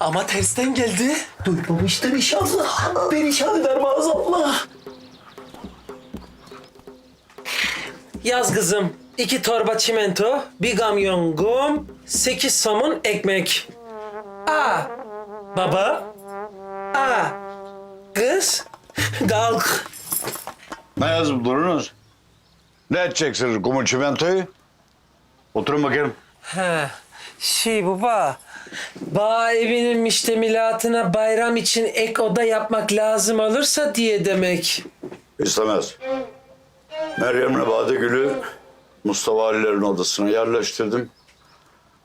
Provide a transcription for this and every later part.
Ama tersten geldi. Duymamıştır inşallah. Perişan eder maazallah. Yaz kızım. iki torba çimento, bir kamyon kum, sekiz somun ekmek. Aa, baba. Aa, kız. Kalk. Ne yazıp durunuz? Ne edeceksiniz kumu çimentoyu? Oturun bakayım. Ha, şey baba. Bağ evinin müştemilatına bayram için ek oda yapmak lazım olursa diye demek. İstemez. Meryem'le Badegül'ü Mustafa Ali'lerin odasına yerleştirdim.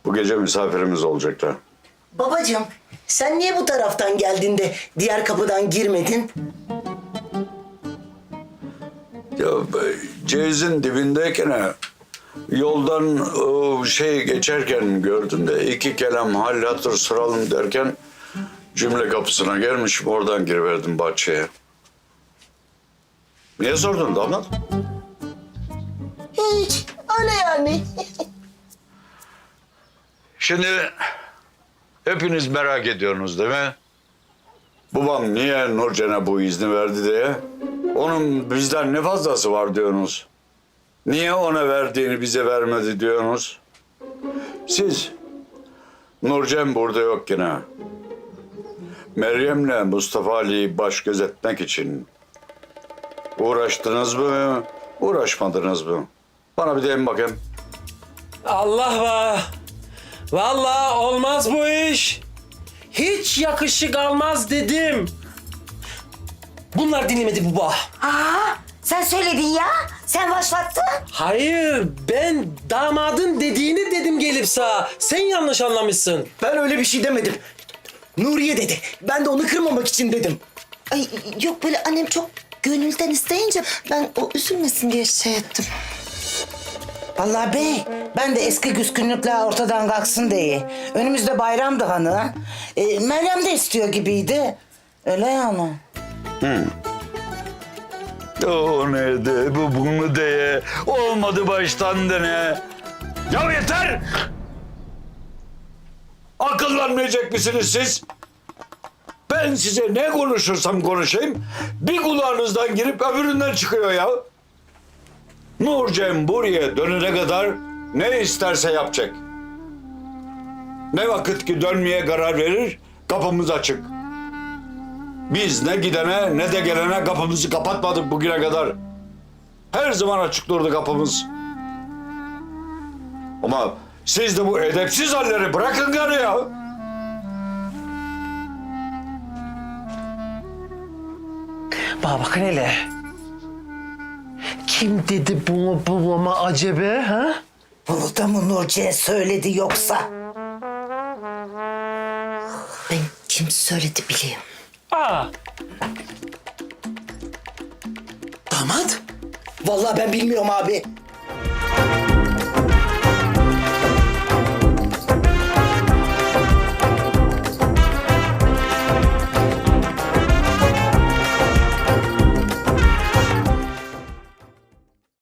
Bu gece misafirimiz olacaklar. Babacığım sen niye bu taraftan geldin de diğer kapıdan girmedin? Ya be, Ceyiz'in dibindeyken ha, yoldan şey geçerken gördüm de iki kelam hal hatır soralım derken cümle kapısına gelmişim oradan giriverdim bahçeye. Niye sordun damat? Hiç öyle yani. Şimdi hepiniz merak ediyorsunuz değil mi? Babam niye Nurcan'a bu izni verdi diye. Onun bizden ne fazlası var diyorsunuz. Niye ona verdiğini bize vermedi diyorsunuz. Siz Nurcan burada yok yine. Meryem'le Mustafa Ali'yi baş gözetmek için uğraştınız mı, uğraşmadınız mı? Bana bir deyin bakayım. Allah var. Vallahi olmaz bu iş. Hiç yakışık almaz dedim. Bunlar dinlemedi baba. Aa, sen söyledin ya. Sen başlattın. Hayır, ben damadın dediğini dedim gelip sağa. Sen yanlış anlamışsın. Ben öyle bir şey demedim. Nuriye dedi. Ben de onu kırmamak için dedim. Ay yok böyle annem çok gönülden isteyince ben o üzülmesin diye şey ettim. Vallahi bey, ben de eski küskünlükler ortadan kalksın diye. Önümüzde bayramdı hanı. E, Meryem de istiyor gibiydi. Öyle yani. O ne de bu bunu de olmadı baştan dene. Ya yeter! Akıllanmayacak mısınız siz? Ben size ne konuşursam konuşayım bir kulağınızdan girip öbüründen çıkıyor ya. Nurcem buraya dönene kadar ne isterse yapacak. Ne vakit ki dönmeye karar verir kapımız açık. Biz ne gidene ne de gelene kapımızı kapatmadık bugüne kadar. Her zaman açık durdu kapımız. Ama siz de bu edepsiz halleri bırakın gari ya. Bana bakın hele. Kim dedi bunu babama acaba ha? Bunu da mı Nurci'ye söyledi yoksa? Ben kim söyledi biliyorum. Aa, Damat? Vallahi ben bilmiyorum abi.